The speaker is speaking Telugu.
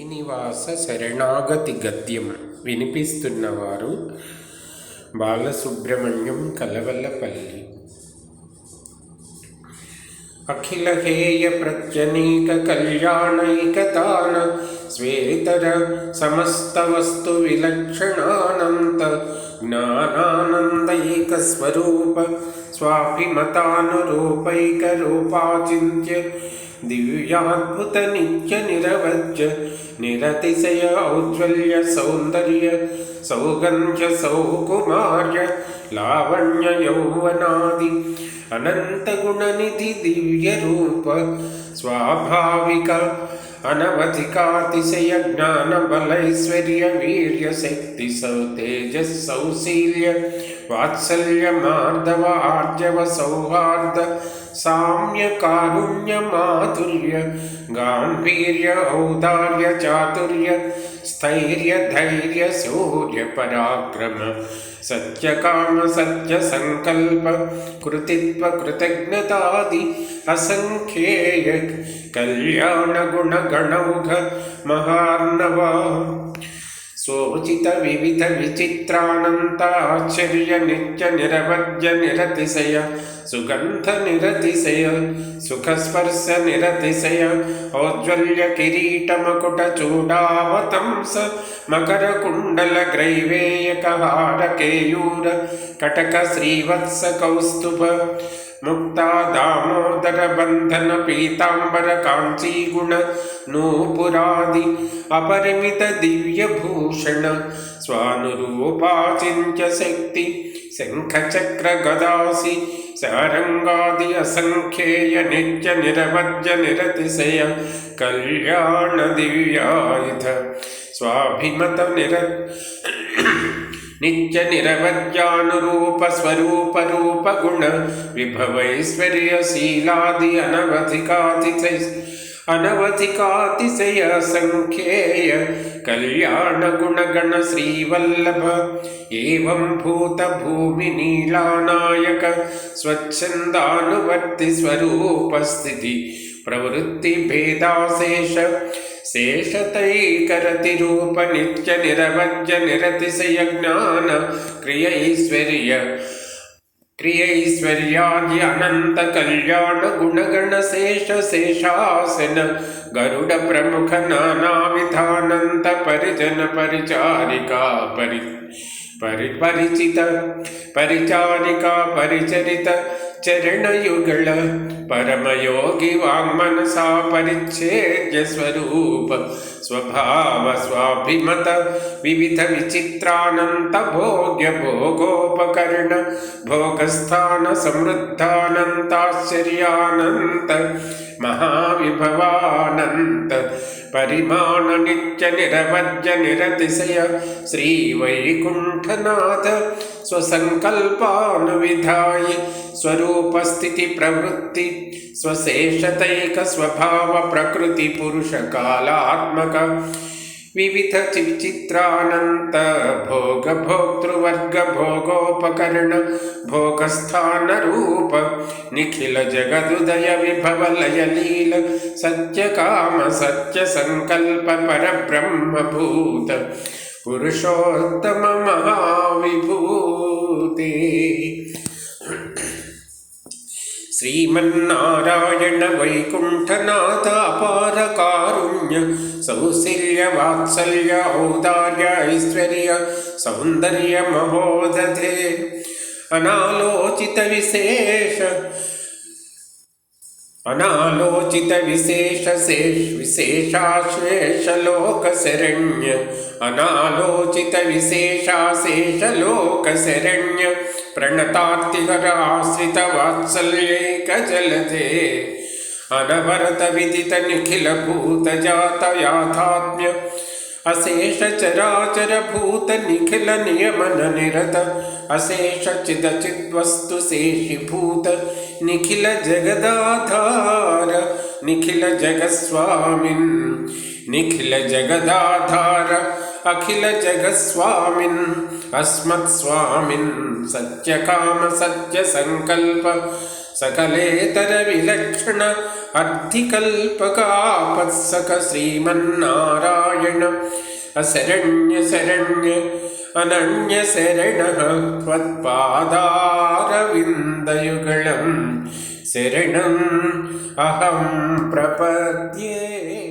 శ్రీనివాస శరణాగతి గద్యం వినిపిస్తున్నవారు బాలసుబ్రహ్మణ్యం కలవల్లపల్లి. అఖిల హేయ ప్రత్యనీక కళ్యాణైకతాన స్వేతర సమస్త వస్తు విలక్షణానంత జ్ఞానానందైక స్వరూప స్వాభిమతానురూపైక రూపాచింత్య దివ్యాద్భుత నిత్య నిరవజ్య నిరతిశయ ఔజ్వల్య సౌందర్య సౌగంధ్య సౌకుమార్య లావణ్య యౌవనాది అనంత గుణనిధి దివ్య अनवधिकातिशयज्ञानबलैश्वर्यवीर्यशक्तिसौ तेजःसौशील्य वात्सल्यमार्दवार्जवसौहार्द साम्यकारुण्यमाधुर्य गाम्भीर्य औदार्यचातुर्य स्थैर्यधैर्यशौर्यपराक्रम सत्यकामसत्यसङ्कल्प कृतित्वकृतज्ञतादि असङ्ख्येय कल्याणगुणगणौघ महार्णवा। ఆర్జవ వివిధ విచిత్రానంతాశ్చర్య నిత్య నిరవజ్య నిరతిశయ సుగంధ నిరతిశయ సుఖస్పర్శ నిరతిశయ ఔజ్వల్య కిరీట మకుట చూడావతంస మకర కుండల గ్రైవేయక హార కేయూర కటక శ్రీవత్స కౌస్తుభ मुक्ता दामोदरबन्धनपीताम्बरकाञ्चीगुण नूपुरादि अपरिमितदिव्यभूषण स्वानुरूपाचिञ्च शक्ति शङ्खचक्रगदासि सारङ्गादि असङ्ख्येय निरवज्य निरतिशय कल्याणदिव्यायुध स्वाभिमतं నిత్య నిరవజ్య నిరతిశయ కళ్యాణ రూప గుణ విభవైశ్వర్య శీలాది అనవధికాతిశయ అనవధికాతిశయ సంఖ్యేయ కళ్యాణ గుణగణ శ్రీవల్లభ ఏం భూత భూమి నీలానాయక స్వచ్ఛందానువర్తి స్వరూపస్థితి ప్రవృత్తి భేదాశేష शेषतैकरतिरूपनित्यनिरवज्यनिरतिशयज्ञान क्रियैश्वर्य क्रियैश्वर्याद्यनन्तकल्याणगुणगणशेषशेषासन गरुडप्रमुखनानाविधानन्तपरिजनपरिचारिका परि परिपरिचित परिचारिका परिचरित అనంత కళ్యాణ గుణగణ శేష శేషాసన గరుడ ప్రముఖ నానా విధానంత పరిజన పరిచారికా పరి పరి పరిచిత పరిచారిక పరిచరిత చరణయుగళ పరమయోగి వాంగ్మనసా పరిచ్ఛేద్య స్వరూప స్వభావ స్వాభిమత వివిధ విచిత్రానంత భోగ్య భోగోపకరణ భోగస్థాన సమృద్ధానంతాశ్చర్యానంత మహావిభవానంత పరిమాణ నిత్య నిరవజ్య నిరతిశయ శ్రీ వైకుంఠనాథ స్వసంకల్పానువిధాయి స్వరూపస్థితి ప్రవృత్తి వివిధ విచిత్రానంత భోగ భోక్తృవర్గ భోగోపకరణ భోగస్థాన రూప నిఖిల జగదుదయ విభవ లయ లీల సత్య సత్య సంకల్ప పరబ్రహ్మభూత పురుషోత్తమ మహావిభూతే శ్రీమన్నారాయణ వైకుంఠనాథ సౌశల్య వాత్సల్య ఔదార్య ఐశ్వర్య సౌందర్య మహోదధే అనాలోచిత విశేష అనాలోచిత విశేష శేష విశేషాశేషలోక శరణ్య प्रणतात्तिहराश्रितवात्सल्यैकजलधे अनवरतविदितनिखिलभूतजातयाथात्म्य। अशेषचराचरभूतनिखिलनियमननिरत। निखिल निखिलजगदाधार। निखिल जगदाधार अखिलजगस्वामिन्। अस्मत्स्वामिन्। सत्यकामसत्यसङ्कल्प सकलेतरविलक्षण अर्थिकल्पकापत्सख्रीमन्नारायण अशरण्यशरण्य अनन्यशरणः त्वत्पादारविन्दयुगलं शरणम् अहं प्रपद्ये।